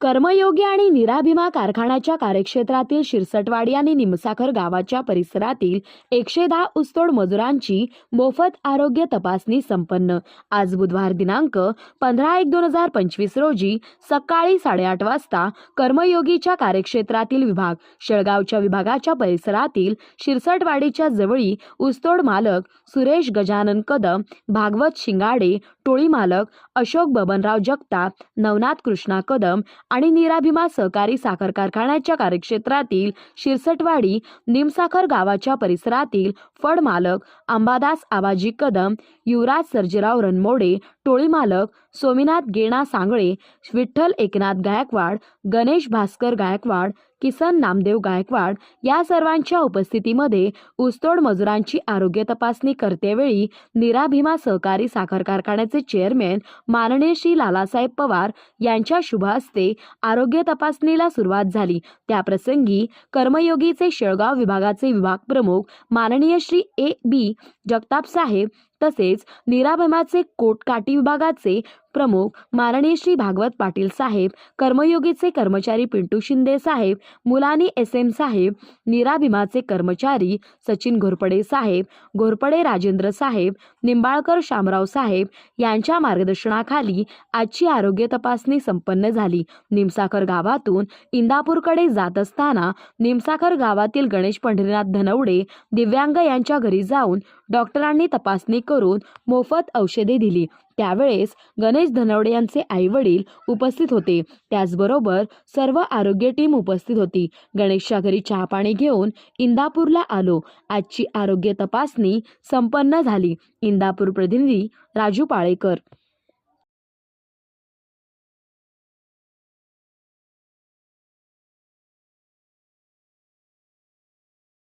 कर्मयोगी आणि निराभिमा कारखान्याच्या कार्यक्षेत्रातील शिरसटवाडी आणि निमसाखर गावाच्या परिसरातील एकशे दहा ऊसतोड मजुरांची मोफत आरोग्य तपासणी संपन्न. आज बुधवार दिनांक पंधरा एक दोन हजार पंचवीस रोजी सकाळी साडेआठ वाजता कर्मयोगीच्या कार्यक्षेत्रातील विभाग शेळगावच्या विभागाच्या परिसरातील शिरसटवाडीच्या जवळी ऊसतोड मालक सुरेश गजानन कदम भागवत शिंगाडे टोळी मालक अशोक बबनराव जगताप नवनाथ कृष्णा कदम आणि निराभिमा सहकारी साखर कारखान्याच्या कार्यक्षेत्रातील शिरसटवाडी निमसाखर गावाच्या परिसरातील फड मालक अंबादास आबाजी कदम युवराज सर्जेराव रणमोडे टोळी मालक सोमीनाथ गेणा सांगळे विठ्ठल एकनाथ गायकवाड गणेश भास्कर गायकवाड किसन नामदेव गायकवाड या सर्वांच्या उपस्थितीमध्ये ऊसतोड मजुरांची आरोग्य तपासणी करतेवेळी निराभिमा सहकारी साखर कारखान्याचे चेअरमॅन माननीय श्री लालासाहेब पवार यांच्या शुभ हस्ते आरोग्य तपासणीला सुरुवात झाली. त्याप्रसंगी कर्मयोगीचे शेळगाव विभागाचे विभाग प्रमुख माननीय श्री ए बी जगताप साहेब तसेच निराभिमाचे कोटकाटी विभागाचे प्रमुख माननीय श्री भागवत पाटील साहेब कर्मयोगीचे कर्मचारी पिंटू शिंदे साहेब मुलानी एस एम साहेब निराभिमाचे कर्मचारी सचिन घोरपडे साहेब घोरपडे राजेंद्र साहेब निंबाळकर शामराव साहेब यांच्या मार्गदर्शनाखाली आजची आरोग्य तपासणी संपन्न झाली. निमसाखर गावातून इंदापूरकडे जात असताना निमसाखर गावातील गणेश पंढरीनाथ धनवडे दिव्यांग यांच्या घरी जाऊन डॉक्टरांनी तपासणी करून मोफत औषधे दिली. त्यावेळेस गणेश धनवडे यांचे आई वडील उपस्थित होते. त्याचबरोबर सर्व आरोग्य टीम उपस्थित होती. गणेशच्या घरी चहापाणी घेऊन इंदापूरला आलो. आजची आरोग्य तपासणी संपन्न झाली. इंदापूर प्रतिनिधी राजू पाळेकर.